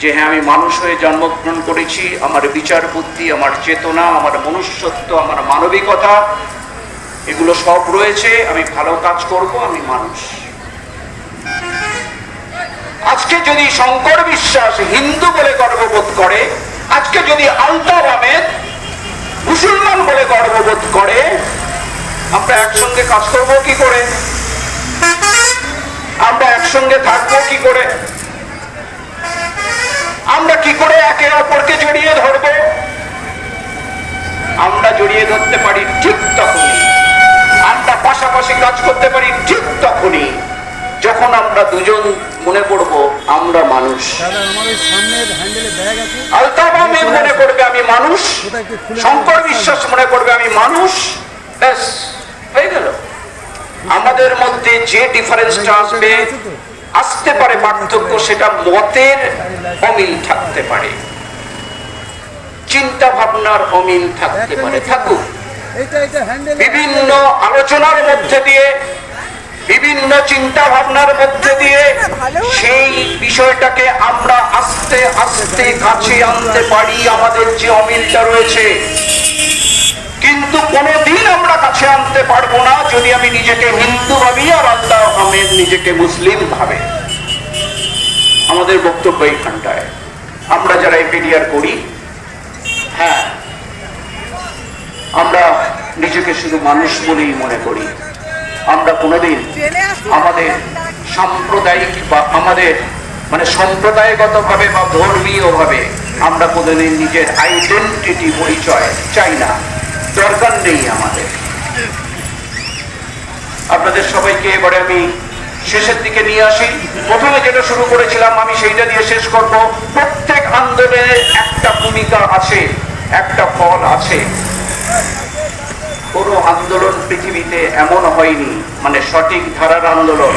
যে হ্যাঁ আমি মানুষ হয়ে জন্মগ্রহণ করেছি, আমার বিচার বুদ্ধি, আমার চেতনা, আমার মনুষ্যত্ব, আমার মানবিকতা, এগুলো সব রয়েছে, আমি ভালো কাজ করব, আমি মানুষ। আজকে যদি শঙ্কর বিশ্বাস হিন্দু বলে গর্ববোধ করে, আজকে যদি আলতার আহমেদ মুসলমান বলে গর্ববোধ করে, আমরা একসঙ্গে কাজ করব কি করে? আমরা একসঙ্গে থাকব কি করে? আমরা কি করে একে অপরকে জড়িয়ে ধরব? আমরা জড়িয়ে ধরতে পারি ঠিক তখনই। আমরা পাশাপাশি কাজ করতে পারি ঠিক তখনই। যখন আমরা দুজন মনে করব আমরা মানুষ। আলতাফ আহমেদ মনে করবে আমি মানুষ। শঙ্কর বিশ্বাস মনে করবে আমি মানুষ। ব্যাস হয়ে গেল। আমাদের মধ্যে যে ডিফারেন্সটা আসবে আসতে পারে পার্থক্য সেটা মতের অমিল থাকতে পারে। চিন্তা ভাবনার অমিল থাকতে পারে। থাকুক। বিভিন্ন আলোচনার মধ্যে দিয়ে বিভিন্ন চিন্তা ভাবনার মধ্যে দিয়ে সেই বিষয়টাকে আমরা আস্তে আস্তে কাছে আনতে পারি। আমাদের যে অমিলটা রয়েছে। কিন্তু কোনোদিন কাছে আনতে পারব না যদি আমি নিজেকে হিন্দু ভাবি আর আল্লাহ আহমেদ নিজেকে মুসলিম ভাবে। আমাদের বক্তব্য এইখানটায়। আমরা যারা এপিডিআর করি হ্যাঁ আমরা নিজেকে শুধু মানুষ বলেই মনে করি। আমরা কোনোদিন আমাদের সাম্প্রদায়িক বা আমাদের মানে সম্প্রদায়গত ভাবে বা ধর্মীয় ভাবে আমরা কোনোদিন নিজের আইডেন্টিটি পরিচয় চাই না। দরকার নেই আমাদের। আপনাদের সবাইকে এবারে আমি শেষের দিকে নিয়ে আসি। প্রথমে যেটা শুরু করেছিলাম, আমি সেইটা দিয়ে শেষ করব। প্রত্যেক আন্দোলনের একটা ভূমিকা আছে, একটা ফল আছে। কোনো আন্দোলন পৃথিবীতে এমন হয়নি মানে সঠিক ধারার আন্দোলন।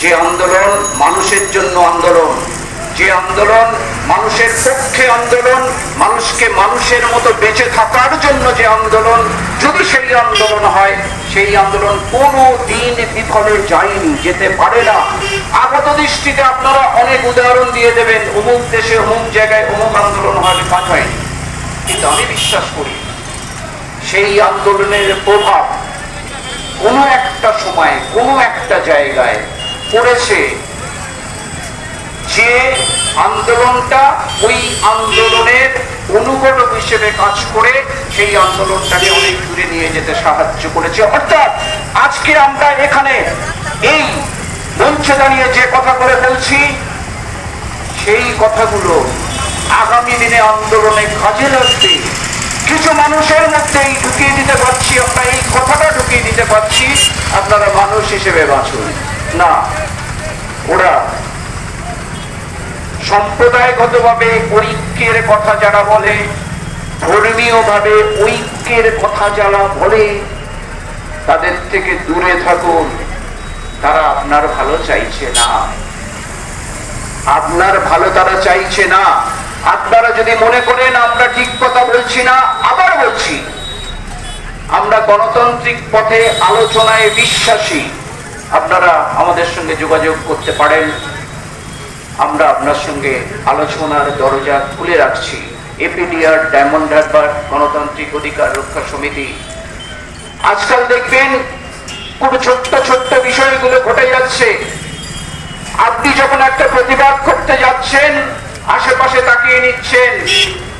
যে আন্দোলন মানুষের জন্য আন্দোলন যে আন্দোলন মানুষের পক্ষে আন্দোলন, মানুষকে মানুষের মতো বেঁচে থাকার জন্য যে আন্দোলন, যদি সেই আন্দোলন হয়, সেই আন্দোলন কোনো দিন বিফলে যায়নি, যেতে পারে না। আপাত দৃষ্টিতে আপনারা অনেক উদাহরণ দিয়ে দেবেন, অমুক দেশে, অমুক জায়গায় অমুক আন্দোলন হয়, কাজ হয়নি। কিন্তু আমি বিশ্বাস করি, সেই আন্দোলনের প্রভাব কোনো একটা সময়, কোনো একটা জায়গায় পড়েছে। যে আন্দোলনটা ওই আন্দোলনের অনুগণক হিসেবে কাজ করে সেই আন্দোলনটাকে অনেক দূরে নিয়ে যেতে সাহায্য করেছে। অর্থাৎ আজকে আমরা এখানে এই মঞ্চে দাঁড়িয়ে যে কথা করে বলছি, সেই কথাগুলো আগামী দিনে আন্দোলনে কাজে লাগবে। কিছু মানুষের মধ্যেই ঢুকিয়ে দিতে পারছি, আমরা এই কথাটা ঢুকিয়ে দিতে পারছি। আপনারা মানুষ হিসেবে বাঁচুন। না, ওরা সম্প্রদায়গতভাবে ঐক্যের কথা যারা বলে, ধর্মীয়ভাবে ঐক্যের কথা যারা বলে, তাদের থেকে দূরে থাকুন। তারা আপনার ভালো চাইছে না। আপনার ভালো তারা চাইছে না। আপনারা যদি মনে করেন আমরা ঠিক কথা বলছি না, আবার বলছি। আমরা গণতান্ত্রিক পথে আলোচনায় বিশ্বাসী। আপনারা আমাদের সঙ্গে যোগাযোগ করতে পারেন। আমরা আপনার সঙ্গে আলোচনার দরজা খুলে রাখছি। এপিডিআর ডায়মন্ড হারবার গণতান্ত্রিক অধিকার রক্ষা সমিতি। আজকাল দেখবেন খুব ছোট্ট ছোট্ট বিষয়গুলো ঘটে যাচ্ছে। আপনি যখন একটা প্রতিবাদ করতে যাচ্ছেন, আশেপাশে তাকিয়ে নিচ্ছেন,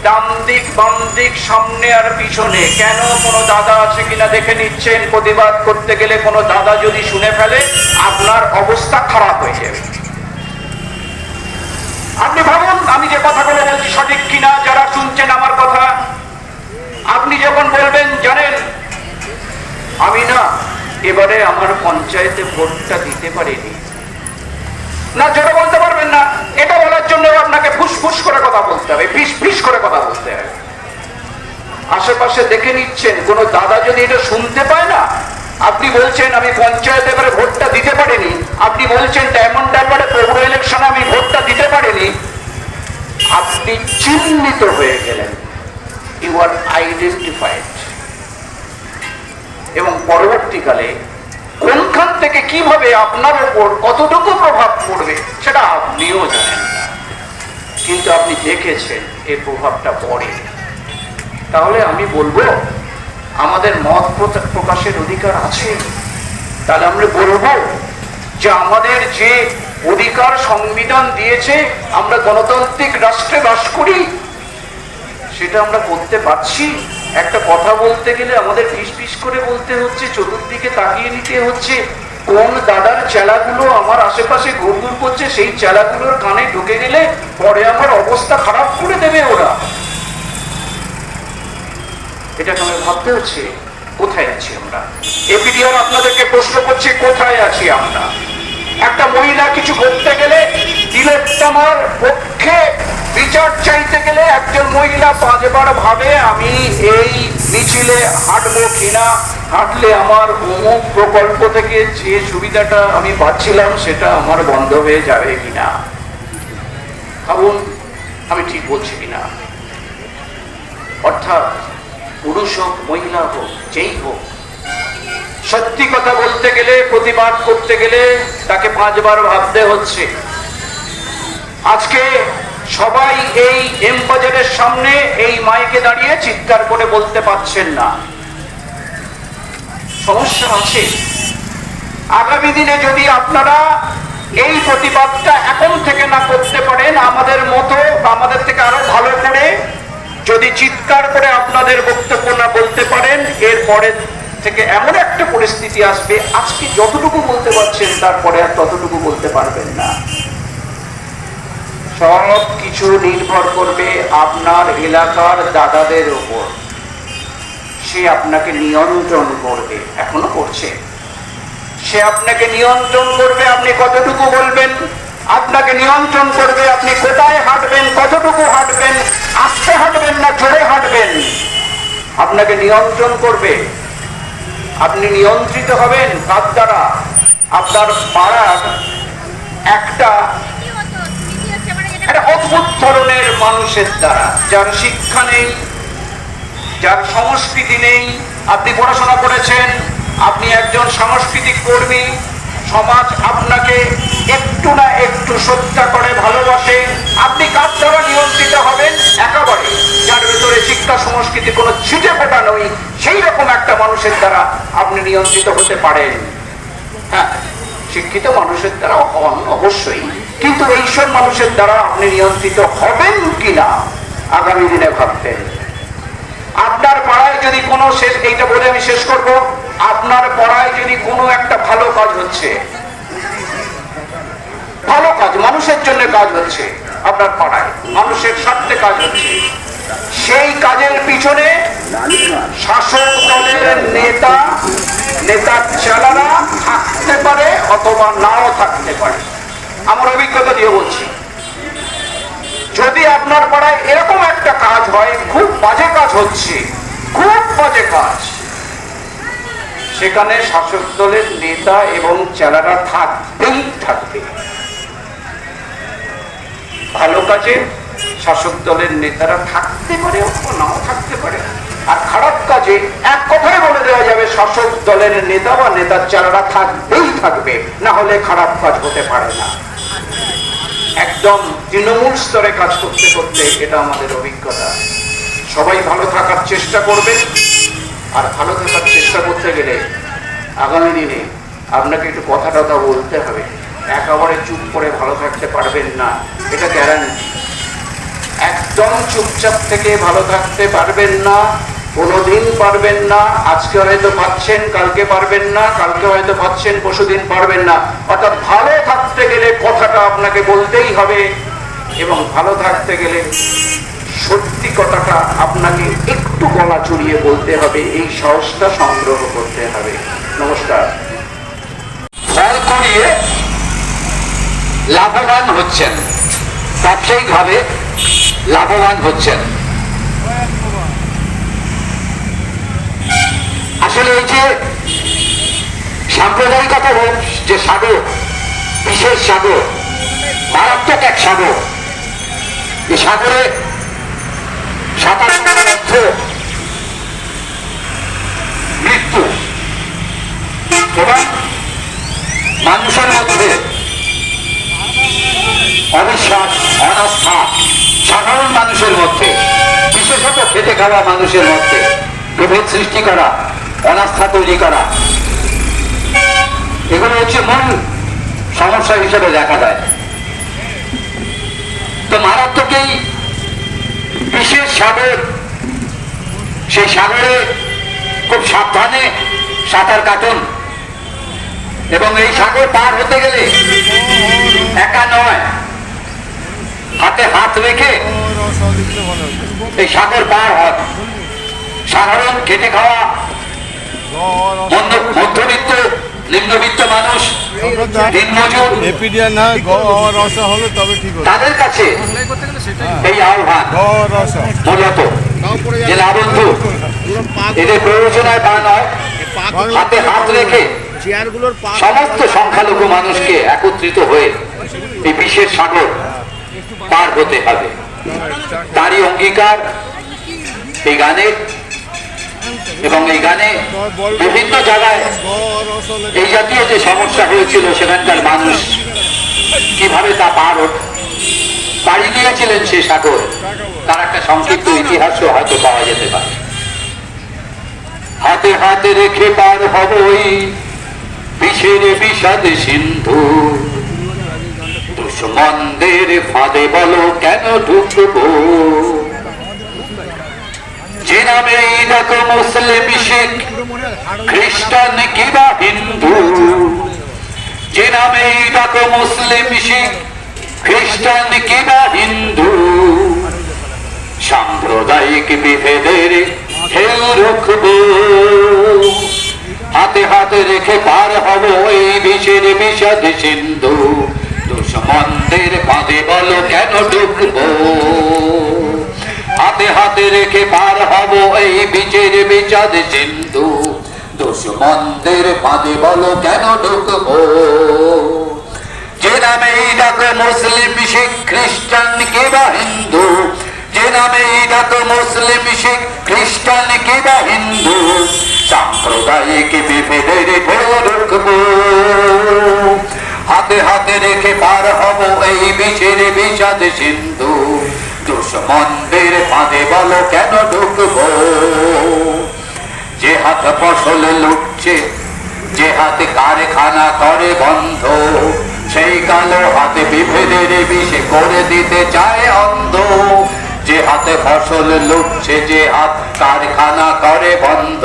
ডান দিক, বাম দিক, সামনে আর পিছনে, কেন কোনো দাদা আছে কিনা দেখে নিচ্ছেন, প্রতিবাদ করতে গেলে কোনো দাদা যদি শুনে ফেলে, আপনার অবস্থা খারাপ হয়ে যাবে আপনি ভাবুন আমি যে কথাগুলো সঠিক কিনা যারা শুনছেন আমার কথা, আপনি যখন বলবেন, জানেন, আমি না এবারে আমার পঞ্চায়েতে ভোটটা দিতে পারিনি। না যেটা বলতে পারবেন না, এটা বলার জন্য আপনাকে ফুসফুস করে কথা বলতে হবে, ফিস ফিস করে কথা বলতে হবে। আশেপাশে দেখে নিচ্ছেন, কোন দাদা যদি এটা শুনতে পায় না, আপনি বলছেন, আমি পঞ্চায়েত এবারে ভোটটা দিতে পারিনি, আপনি বলছেন ডায়মন্ড হারবারে পৌর ইলেকশনে আমি ভোটটা দিতে পারিনি আপনি চিহ্নিত হয়ে গেলেন। ইউ আর আইডেন্টিফাইড এবং পরবর্তীকালে কোনখান থেকে কীভাবে আপনার উপর কতটুকু প্রভাব পড়বে, সেটা আপনিও জানেন না। কিন্তু আপনি দেখেছেন এর প্রভাবটা পড়ে। তাহলে আমি বলব, আমাদের মত প্রকাশের অধিকার আছে। তাহলে আমরা বলব যে আমাদের যে অধিকার সংবিধান দিয়েছে, আমরা গণতান্ত্রিক রাষ্ট্রে বাস করি। সেটা আমরা করতে পারছি। একটা কথা বলতে গেলে আমাদের ফিস ফিস করে বলতে হচ্ছে, চতুর্দিকে তাকিয়ে নিতে হচ্ছে। কোন দাদার চেলাগুলো আমার আশেপাশে ঘুরঘুর করছে, সেই চেলাগুলোর কানে ঢুকে গেলে পরে আমার অবস্থা খারাপ করে দেবে ওরা। এটাকে আমি ভাবতে হচ্ছে? কোথায় আছি আমরা? এপিডিআর আপনাদেরকে প্রশ্ন করছে, কোথায় আছি আমরা? একটা মহিলা কিছু করতে গেলে তিলোত্তমার পক্ষে বিচার চাইতে গেলে একজন মহিলা পাঁচবার ভাবে, আমি এই মিছিলে হাঁটবো কিনা? হাঁটলে আমার অমুক প্রকল্প থেকে যে সুবিধাটা আমি পাচ্ছিলাম, সেটা আমার বন্ধ হয়ে যাবে কিনা? ভাবুন, আমি ঠিক বলছি কিনা? অর্থাৎ পুরুষ হোক, মহিলা হোক, যেই হোক সত্যি কথা বলতে গেলে, প্রতিবাদ করতে গেলে তাকে পাঁচবার ভাবতে হচ্ছে। আজকে সবাই এই এম বাজারের সামনে এই মাইকে দাঁড়িয়ে চিৎকার করে বলতে পারছেন না। সমস্যা আছে। আগামী দিনে যদি আপনারা এই প্রতিবাদটা এখন থেকে না করতে পারেন, আমাদের মতো আমাদের থেকে আরও ভালো করে যদি চিৎকার করে আপনাদের বক্তব্য না বলতে পারেন এরপরে থেকে এমন একটা পরিস্থিতি আসবে, আজকে যতটুকু বলতে পারছেন, তারপরে আর ততটুকু বলতে পারবেন না। সব কিছু নির্ভর করবে আপনার এলাকার দাদাদের উপর সে আপনাকে নিয়ন্ত্রণ করবে, এখনও করছে। সে আপনাকে নিয়ন্ত্রণ করবে, আপনি কতটুকু বলবেন? আপনাকে নিয়ন্ত্রণ করবে, আপনি কোথায় হাঁটবেন, কতটুকু হাঁটবেন, আস্তে হাঁটবেন না জোরে হাঁটবেন? আপনাকে নিয়ন্ত্রণ করবে। আপনি নিয়ন্ত্রিত হবেন তার দ্বারা। আপনার পাড়ার একটা একটা অদ্ভুত ধরনের মানুষের দ্বারা। যার শিক্ষা নেই, যার সংস্কৃতি নেই। আপনি পড়াশোনা করেছেন, আপনি একজন সাংস্কৃতিক কর্মী সমাজ আপনাকে একটু না একটু শ্রদ্ধা করে ভালোবাসে। আপনি কার দ্বারা নিয়ন্ত্রিত হবেন? একেবারে। যার ভেতরে শিক্ষা, সংস্কৃতি কোনো ছিটে ফোটা নই সেই রকম একটা মানুষের দ্বারা আপনি নিয়ন্ত্রিত হতে পারেন। হ্যাঁ শিক্ষিত মানুষের দ্বারা হন অবশ্যই। কিন্তু এইসব মানুষের দ্বারা আপনি নিয়ন্ত্রিত হবেন কিনা, আগামী দিনে ভাবতেন আপনার পাড়ায় যদি কোনো শেষ এইটা বলে আমি শেষ করব। আপনার পড়ায় যদি কোনো একটা ভালো কাজ হচ্ছে, ভালো কাজ, মানুষের জন্য কাজ হচ্ছে আপনার পাড়ায়, মানুষের স্বার্থে কাজ হচ্ছে, সেই কাজের পিছনে শাসক দলের নেতা নেতার চালারা থাকতে পারে অথবা নাও থাকতে পারে। আমার অভিজ্ঞতা দিয়ে বলছি, যদি আপনার পাড়ায় এরকম একটা কাজ হয়, খুব বাজে কাজ হচ্ছে, খুব বাজে কাজ। সেখানে শাসক দলের নেতা এবং চেলারা থাকতেই থাকবে। ভালো কাজে শাসক দলের নেতারা থাকতে পারে নাও থাকতে পারে। আর খারাপ কাজে এক কথায় বলে দেওয়া যাবে শাসক দলের নেতা বা নেতার চালারা থাকবেই থাকবে। না হলে খারাপ কাজ হতে পারে না। একদম তৃণমূল স্তরে কাজ করতে করতে এটা আমাদের অভিজ্ঞতা। সবাই ভালো থাকার চেষ্টা করবেন, আর ভালো থাকার চেষ্টা করতে গেলে আগামী দিনে আপনাকে একটু কথা টথা বলতে হবে। একেবারে চুপ করে ভালো থাকতে পারবেন না, এটা গ্যারান্টি একদম চুপচাপ থেকে ভালো থাকতে পারবেন না, কোনোদিন পারবেন না, আজকে হয়তো পাচ্ছেন, কালকে পারবেন না, কালকে হয়তো পাচ্ছেন, পরশুদিন পারবেন না। অর্থাৎ ভালো থাকতে গেলে কথাটা আপনাকে বলতেই হবে এবং ভালো থাকতে গেলে সত্যি কথাটা আপনাকে একটু গলা চড়িয়ে বলতে হবে, এই সাহসটা সংগ্রহ করতে হবে। নমস্কার। করিয়ে লাভবান হচ্ছেন। ব্যবসায়িকভাবে লাভবান হচ্ছেন। আসলে এই যে সাম্প্রদায়িকতা হোক যে সাগর বিশেষ সাগর মারাত্মক এক সাগর এই সাগরে সাঁতার কাটার মৃত্যু। এবং মানুষের মধ্যে অবিশ্বাস, অনাস্থা, সাধারণ মানুষের মধ্যে, বিশেষত খেটে খাওয়া মানুষের মধ্যে, বিভেদ সৃষ্টি করা, অনাস্থা তৈরি করা। এগুলো হচ্ছে মূল সমস্যা হিসেবে দেখা যায়। তো মারাত্মক এই বিশেষ সাগর সেই সাগরে খুব সাবধানে সাঁতার কাটুন। এবং এই সাগর পার হতে গেলে একা নয় হাতে হাত রেখে এই সাগর পার হন। সাধারণ খেটে খাওয়া মধ্যবিত্ত নিম্নবিত্ত মানুষ দিনমজুর তাদের কাছে এই আহ্বান মূলত না বন্ধু এদের প্রয়োজনায় তা নয়, হাতে হাত রেখে সমস্ত সংখ্যালঘু মানুষকে একত্রিত হয়ে এই বিশেষ সাগর পার হতে হবে। তারই অঙ্গীকার এই গানে এবং এই গানে বিভিন্ন জায়গায় এই জাতীয় যে সমস্যা হয়েছিল সেখানকার মানুষ কীভাবে তা পার হত পাড়ি দিয়েছিলেন সে সাগর। তার একটা সংক্ষিপ্ত ইতিহাসও হয়তো পাওয়া যেতে পারে। হাতে হাতে রেখে পার হব ওই বিষের বিষাদ সিন্ধু। দুশ্মনদের ফাঁদে বলো কেন ঢুকবো? যে নামে দেখো মুসলিম শিখ, খ্রিস্টান কিবা হিন্দু? যে নামে ডাকো মুসলিম শিখ খ্রিস্টান কিবা হিন্দু? সাম্প্রদায়িক বিভেদের হাতে হাতে রেখে পার হব এই বিষের বিষাদ সিন্ধু। দুশ্মনদের বাঁধে বলো কেন ঢুকবো হাতে হাতে রেখে পার হব এই বিচের বিচাদ সিন্ধু। দুশ্মনদের বাঁধে বলো কেন ঢুকবো যে নামে ডাকো মুসলিম শিখ খ্রিস্টান কিবা হিন্দু? যে নামে ডাকো মুসলিম শিখ খ্রিস্টান কিবা হিন্দু? সাম্প্রদায়িক বিভেদের হাতে হাতে রেখে পার হব এই বিচের বিষাদ সিন্ধু। দুশ্মনদের ফাঁদে বলো কেন ঢুকবো? যে হাত ফসল লুটছে, যে হাতে কারখানা করে বন্ধ। করে দিতে চায় অন্ধ। যে হাতে ফসল লুটছে, যে হাত কারখানা করে বন্ধ।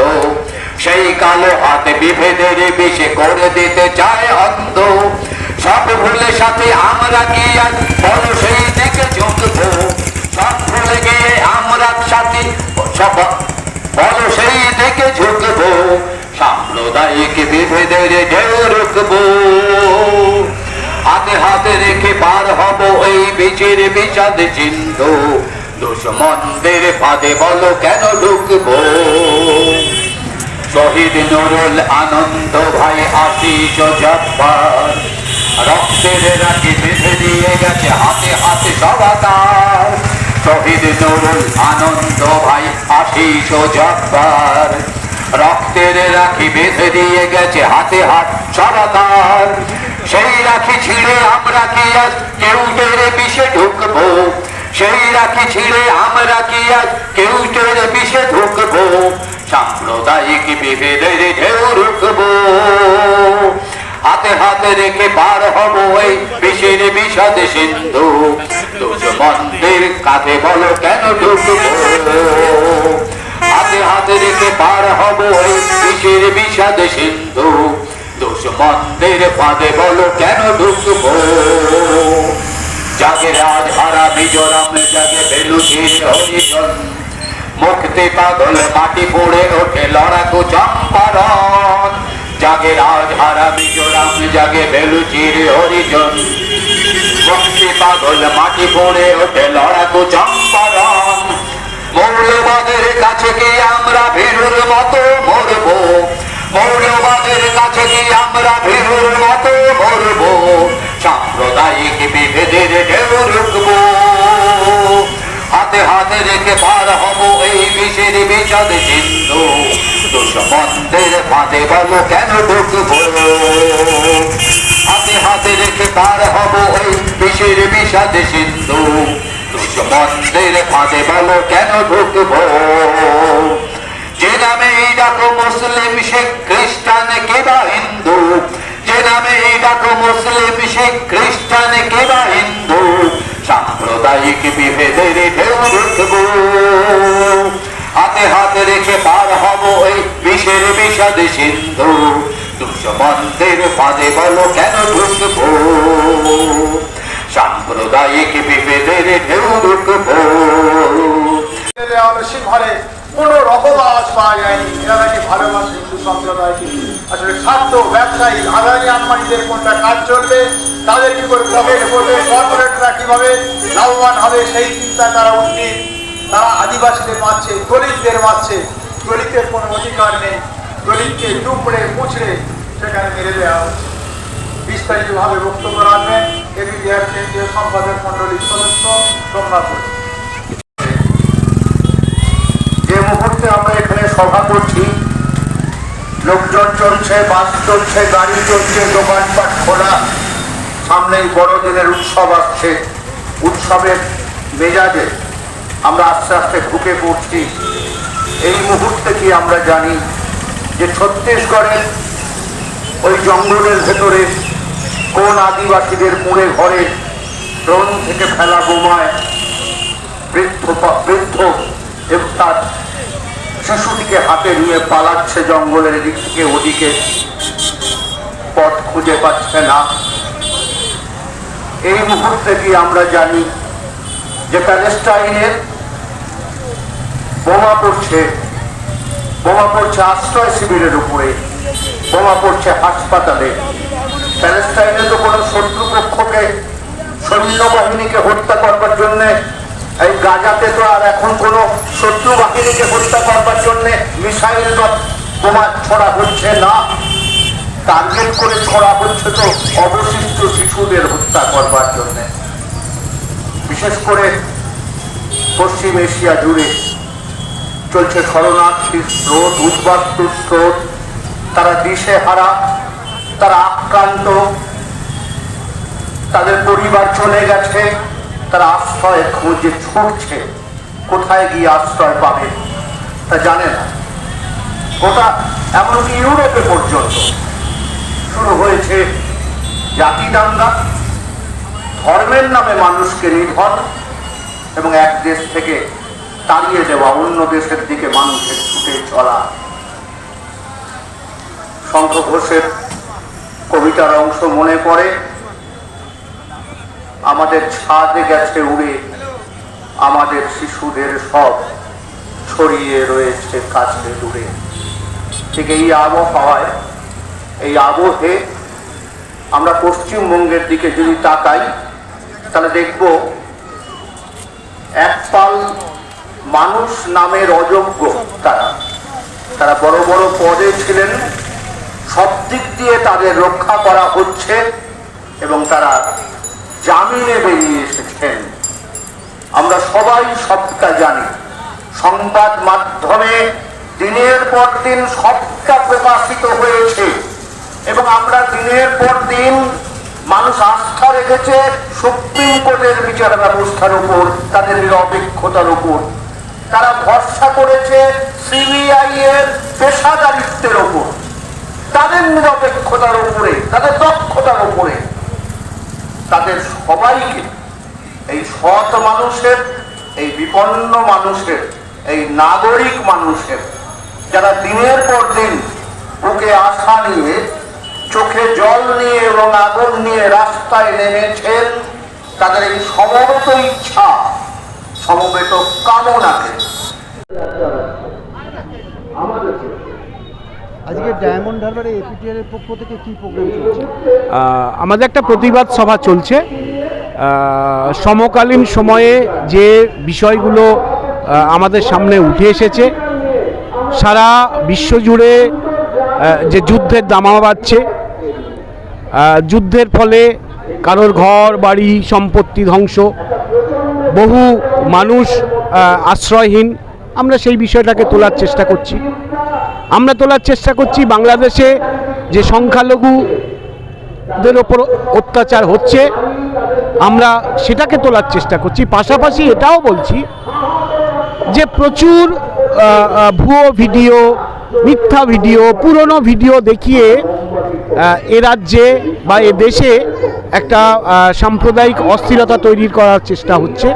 সেই কালো হাতে বিভেদের বিষে করে দিতে চায় অন্ধ। সব ভুলে সাথে আমরা কি আর বলো সেই দিকে ঝুঁকবো সব ভুলে গিয়ে আমরা সাথে বলো সেই দিকে ঝুঁকবো। সাম্প্রদায়িক বিভেদের ঢেউ রুখবো। হাতে হাতে রেখে পার হব এই বিচির বিষাদ চিহ্ন। দুশ্মনদের ফাঁদে বলো কেন ঢুকবো? শহীদ নুরুল আনন্দ ভাই আশিস রক্তের রাখি বেঁধে দিয়ে গেছে হাতে হাতে সবাতার শহীদ নুরুল আনন্দ ভাই আশিস জব্বার। রক্তের রাখি বেঁধে দিয়ে গেছে হাতে হাত সবাতার সেই রাখি ছিঁড়ে আমরা কি আজ? কেউ টেরে বিষে ঢুকবো। সেই রাখি ছিঁড়ে আমরা কি আজ? কেউ টেরে বিষে ঢুকবো। সাম্প্রদায়িক বিভেদের ঢেউ রুখবো। হাতে হাতে রেখে পার হব এই বিষের বিষাদ সিন্ধু। দুশ্মনদের কাঁধে বলো কেন ঢুকবো? হাতে হাতে রেখে পার হব এই বিষের বিষাদ সিন্ধু। দুশ্মনদের ফাঁদে বলো, কেন ঢুকবো জাগে রাজহারা মিজোরাম, জাগে বেলুচির হরিজন মুক্তি পাগল মাটি পড়ে ওঠে লড়াকু চম্পারণ। জাগে রাজহারা মিজোরাম, জাগে বেলুচির হরিজন মুক্তি পাগল মাটি পড়ে ওঠে লড়াকু চম্পারণ। মৌলবাদের কাছে কি আমরা ভীরুর মতো মরবো? মৌলবাদের কাছে কি আমরা ভীরুর মতো মরবো। সাম্প্রদায়িক বিভেদের ঢেউ রুখবো। হাতে হাতে রেখে পার হব এই বিষের বিষাদ সিন্ধু। দুশ্মনদের ফাঁদে বলো কেন ঢুকবো? হাতে হাতে রেখে পার হব ওই বিষের বিষাদ সিন্ধু। দুশ্মনদের ফাঁদে বলো কেন ঢুকবো? যে নামে এই ডাকো মুসলিম শেখ খ্রিস্টান কিবা হিন্দু? যে নামে এই ডাকো মুসলিম শেখ খ্রিস্টান কিবা হিন্দু? সাম্প্রদায়িক বিভেদের ঢেউ ঢুকবো হাতে হাতে রেখে পার হব এই বিষের বিষাদ সিন্ধু। দুশ্মনদের ফাঁদে বলো কেন ঢুকবো? সাম্প্রদায়িক বিভেদের ঢেউ ঢুকবো দেওয়ালে ঘরে কোনো রকম আওয়াজ পাওয়া যায়নি এরা নাকি ভালোবাসে হিন্দু সম্প্রদায়কে আসলে স্বার্থ ব্যবসায়ী, আদানি আম্বানিদের কোনটা কাজ চলবে, তাদের কি করে প্রফিট করবে কর্পোরেটরা কীভাবে লাভবান হবে, সেই চিন্তা তারা উঠবে তারা আদিবাসীদের মারছে, দলিতদের মারছে দলিতের কোনো অধিকার নেই। দলিতকে টুকরে মুছড়ে সেখানে মেরে দেওয়া হচ্ছে। বিস্তারিতভাবে বক্তব্য রাখবেন এবিডিআর কেন্দ্রীয় সম্পাদক মন্ডলীর সদস্য সোমনাথ যে মুহূর্তে আমরা এখানে সভা করছি লোকজন চলছে, বাস চলছে, গাড়ি চলছে দোকানপাট খোলা। সামনেই বড়দিনের উৎসব আসছে। উৎসবের মেজাজে আমরা আস্তে আস্তে ঢুকে পড়ছি। এই মুহূর্তে কি আমরা জানি যে ছত্তিশগড়ের ওই জঙ্গলের ভেতরে কোন আদিবাসীদের মুড়ে ঘরে ড্রোন থেকে ফেলা বোমায় বৃদ্ধ বৃদ্ধ এবং তার শিশুটিকে হাতে নিয়ে পালাচ্ছে জঙ্গলের এদিক থেকে, ওদিকে পথ খুঁজে পাচ্ছে না। এই মুহূর্তে কি আমরা জানি যে প্যালেস্টাইনের বোমা পড়ছে বোমা পড়ছে আশ্রয় শিবিরের উপরে, বোমা পড়ছে হাসপাতালে। প্যালেস্টাইনে তো কোনো শত্রুপক্ষকে, সৈন্যবাহিনীকে হত্যা করবার জন্য এই গাজাতে তো আর এখন কোনো শত্রু বাহিনীকে হত্যা করবার জন্য মিসাইল বা বোমা ছড়া হচ্ছে না। টার্গেট করে ছড়া হচ্ছে তো অবশিষ্ট শিশুদের হত্যা করবার জন্য। বিশেষ করে পশ্চিম এশিয়া জুড়ে চলছে শরণার্থীর স্রোত উদ্বাস্তু স্রোত। তারা দিশে হারা, তারা আক্রান্ত। তাদের পরিবার চলে গেছে। তারা আশ্রয় খুঁজে ছুটছে। কোথায় গিয়ে আশ্রয় পাবে, তা জানে না। গোটা এমনকি ইউরোপে পর্যন্ত। শুরু হয়েছে জাতি দাঙ্গা ধর্মের নামে মানুষকে নির্ভর এবং এক দেশ থেকে তাড়িয়ে দেওয়া অন্য দেশের দিকে মানুষের ছুটে চলা। শঙ্খ ঘোষের কবিতার অংশ মনে পড়ে। আমাদের ছাদে গেছে উড়ে, আমাদের শিশুদের সব ছড়িয়ে রয়েছে কাছে দূরে। ঠিক এই আবহাওয়ায়, এই আবহে আমরা পশ্চিমবঙ্গের দিকে যদি তাকাই, তাহলে দেখব একপাল মানুষ নামের অযোগ্য তারা। তারা বড় বড় পদে ছিলেন, সব দিক দিয়ে তাদের রক্ষা করা হচ্ছে এবং তারা জামিনে বেরিয়ে এসেছেন আমরা সবাই সবটা জানি। সংবাদ মাধ্যমে দিনের পর দিন সবটা প্রকাশিত হয়েছে। এবং আমরা দিনের পর দিন মানুষ আস্থা রেখেছে সুপ্রিম কোর্টের বিচার ব্যবস্থার উপর, তাদের নিরপেক্ষতার উপর। তারা ভরসা করেছে সিবিআই এর পেশাদারিত্বের উপর। তাদের নিরপেক্ষতার উপরে, তাদের দক্ষতার উপরে। তাদের সবাইকে, এই সৎ মানুষের, এই বিপন্ন মানুষের, এই নাগরিক মানুষের, যারা দিনের পর দিন বুকে আশা নিয়ে, চোখে জল নিয়ে এবং আগুন নিয়ে রাস্তায় নেমেছেন, তাদের এই সমবেত ইচ্ছা, সমবেত কামনাকে। আজকে ডায়মন্ড হারবারে এপিটিআর এর পক্ষ থেকে কি প্রোগ্রাম চলছে? আমাদের একটা প্রতিবাদ সভা চলছে। সমকালীন সময়ে যে বিষয়গুলো আমাদের সামনে উঠে এসেছে, সারা বিশ্বজুড়ে যে যুদ্ধের দামা বাড়ছে যুদ্ধের ফলে কারোর ঘর, বাড়ি, সম্পত্তি ধ্বংস, বহু মানুষ আশ্রয়হীন। আমরা সেই বিষয়টাকে তোলার চেষ্টা করছি। আমরা তোলার চেষ্টা করছি বাংলাদেশে যে সংখ্যালঘুদের ওপর অত্যাচার হচ্ছে, আমরা সেটাকে তোলার চেষ্টা করছি। পাশাপাশি এটাও বলছি যে প্রচুর ভুয়ো ভিডিও, মিথ্যা ভিডিও, পুরনো ভিডিও দেখিয়ে এ রাজ্যে বা এ দেশে একটা সাম্প্রদায়িক অস্থিরতা তৈরি করার চেষ্টা হচ্ছে।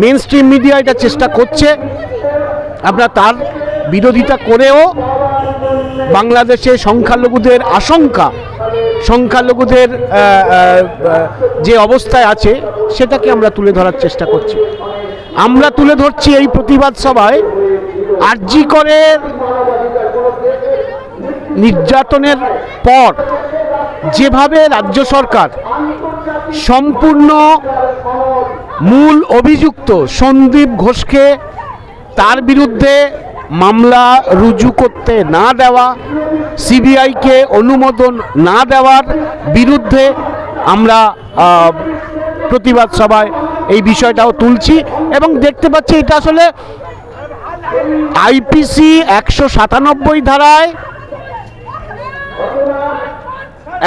মেন স্ট্রিম মিডিয়া এটা চেষ্টা করছে। আমরা তার বিরোধিতা করেও বাংলাদেশে সংখ্যালঘুদের আশঙ্কা, সংখ্যালঘুদের যে অবস্থায় আছে, সেটাকে আমরা তুলে ধরার চেষ্টা করছি। আমরা তুলে ধরছি এই প্রতিবাদ সভায় আরজি করে নির্যাতনের পর যেভাবে রাজ্য সরকার সম্পূর্ণ মূল অভিযুক্ত সন্দীপ ঘোষকে তার বিরুদ্ধে মামলা রুজু করতে না দেওয়া, সিবিআইকে অনুমোদন না দেওয়ার বিরুদ্ধে আমরা প্রতিবাদ সভায় এই বিষয়টাও তুলছি এবং দেখতে পাচ্ছি এটা আসলে আইপিসি একশো সাতানব্বই ধারায়,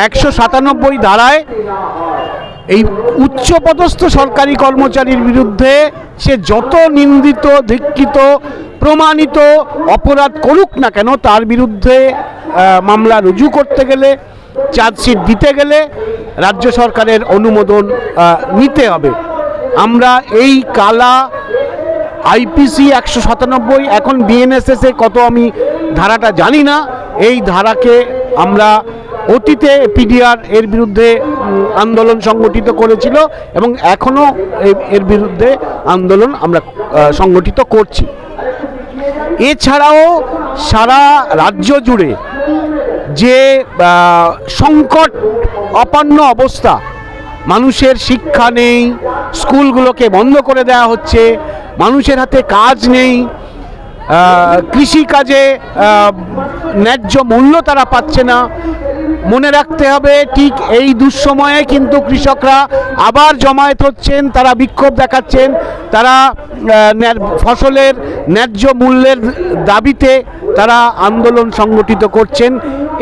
একশো সাতানব্বই ধারায় এই উচ্চপদস্থ সরকারি কর্মচারীর বিরুদ্ধে সে যত নিন্দিত, ধিক্ষিত প্রমাণিত অপরাধ করুক না কেন, তার বিরুদ্ধে মামলা রুজু করতে গেলে, চার্জশিট দিতে গেলে রাজ্য সরকারের অনুমোদন নিতে হবে। আমরা এই কালা আইপিসি একশো সাতানব্বই, এখন বিএনএসএস কত আমি ধারাটা জানি না, এই ধারাকে আমরা অতীতে পিডিআর এর বিরুদ্ধে আন্দোলন সংগঠিত করেছিল এবং এখনও এর বিরুদ্ধে আন্দোলন আমরা সংগঠিত করছি। এছাড়াও সারা রাজ্য জুড়ে যে সংকট, অপন্ন অবস্থা, মানুষের শিক্ষা নেই, স্কুলগুলোকে বন্ধ করে দেওয়া হচ্ছে, মানুষের হাতে কাজ নেই কৃষিকাজে ন্যায্য মূল্য তারা পাচ্ছে না মনে রাখতে হবে, ঠিক এই দুঃসময়ে কিন্তু কৃষকরা আবার জমায়েত হচ্ছেন, তারা বিক্ষোভ দেখাচ্ছেন, তারা ফসলের ন্যায্য মূল্যের দাবিতে তারা আন্দোলন সংগঠিত করছেন।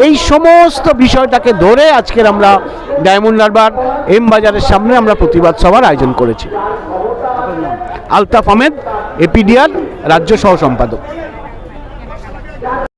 এই সমস্ত বিষয়টাকে ধরে আজকের আমরা ডায়মন্ড হারবার, এম বাজারের সামনে আমরা প্রতিবাদ সভার আয়োজন করেছি। আলতাফ আহমেদ, এপিডিআর, রাজ্য সহ সম্পাদক